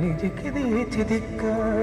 নিজেকে দিয়েছি ধিক্কার।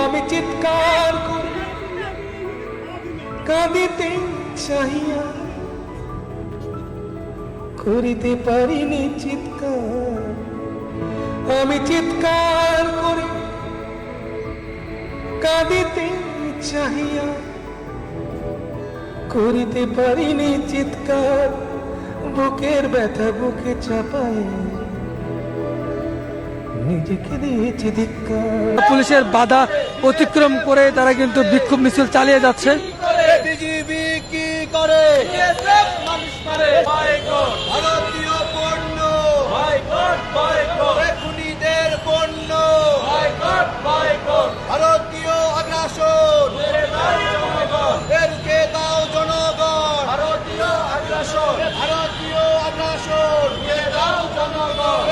আমি চিৎকার করি কাঁদিতে চাহিয়া করিতে পারিনি চিৎকার। আমি চিৎকার করি, কাঁদিতে চাহিয়া করিতে পারিনি চিৎকার। বুকের ব্যথা বুকে চাপায় পুলিশের বাধা অতিক্রম করে তারা কিন্তু বিক্ষোভ মিছিল চালিয়ে যাচ্ছে। বিজিবি কি করে? মানুষ করে। ভারতীয় পণ্য। খুনিদের পণ্য। ভারতীয় আগ্রাসন। এরকে দাও জনগণ। ভারতীয় আগ্রাসন। ভারতীয় আগ্রাসন। দাও জনগণ।